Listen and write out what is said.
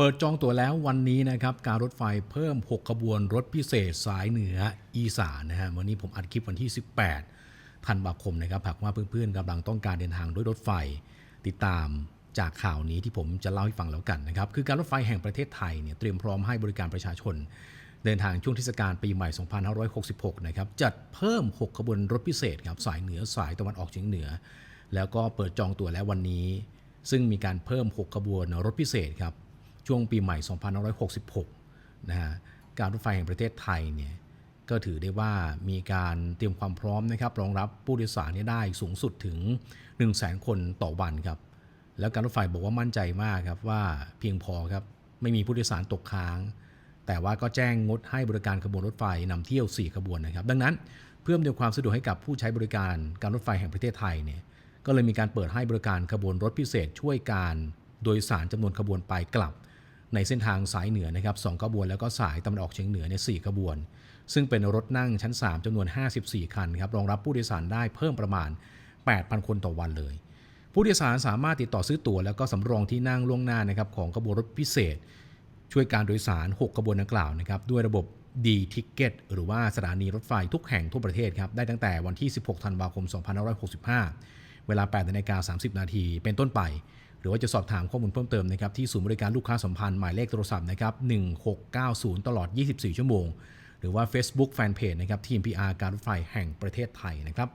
เปิดจองตั๋วแล้ววันนี้นะครับ การรถไฟเพิ่ม 6 ขบวนรถพิเศษสายเหนืออีสานนะฮะวันนี้ผมอัดคลิปวันที่ 18 ธันวาคมนะครับหากว่าเพื่อนๆกำลังต้องการเดินทางด้วยรถไฟ ติดตามจากข่าวนี้ที่ผมจะเล่าให้ฟังแล้วกันนะครับ คือการรถไฟแห่งประเทศไทยเนี่ยเตรียมพร้อมให้บริการประชาชน เดินทางช่วงเทศกาลปีใหม่ 2566 นะครับจัดเพิ่ม 6 ขบวนรถพิเศษครับสายเหนือสายตะวันออกเฉียงเหนือ แล้วก็เปิดจองตั๋วแล้ววันนี้ ซึ่งมีการเพิ่ม 6 ขบวนรถพิเศษครับ ช่วงปีใหม่ 2566 นะฮะการรถไฟแห่งประเทศไทยเนี่ยก็ถือได้ว่ามีการเตรียมความพร้อมนะครับรองรับผู้โดยสารเนี่ยได้สูงสุดถึง 1 0 0 0 0แคนต่อวันครับ แล้วการรถไฟบอกว่ามั่นใจมากครับว่าเพียงพอครับไม่มีผู้โดยสารตกค้าง แต่ว่าก็แจ้งงดให้บริการขบวนรถไฟนำเที่ยว 4 ขบวนนะครับ ดังนั้นเพื่ออำนวยความสะดวกให้กับผู้ใช้บริการการรถไฟแห่งประเทศไทยเนี่ยก็เลยมีการเปิดให้บริการขบวนรถพิเศษช่วยการโดยสารจำนวนขบวนไปกลับ ในเส้นทางสายเหนือนะครับสองขบวนแล้วก็สายตะวันออกเฉียงเหนือใน4ขบวน ซึ่งเป็นรถนั่งชั้น 3จำนวน 54 คันครับรองรับผู้โดยสารได้เพิ่มประมาณ 8,000 คนต่อวันเลย ผู้โดยสารสามารถติดต่อซื้อตั๋วแล้วก็สำรองที่นั่งล่วงหน้านะครับของขบวนรถพิเศษ ช่วยการโดยสาร 6 ขบวนดังกล่าวนะครับด้วยระบบ D Ticket หรือว่าสถานีรถไฟทุกแห่งทั่วประเทศครับได้ตั้งแต่วันที่ 16 ธันวาคม 2565 เวลา8นาฬิกา30 นาทีเป็นต้นไป หรือว่าจะสอบถามข้อมูลเพิ่มเติมนะครับที่ศูนย์บริการลูกค้าสัมพันธ์หมายเลขโทรศัพท์นะครับ1690 ตลอด 24 ชั่วโมง หรือว่า Facebook Fanpage นะครับทีม PR การรถไฟแห่งประเทศไทยนะครับ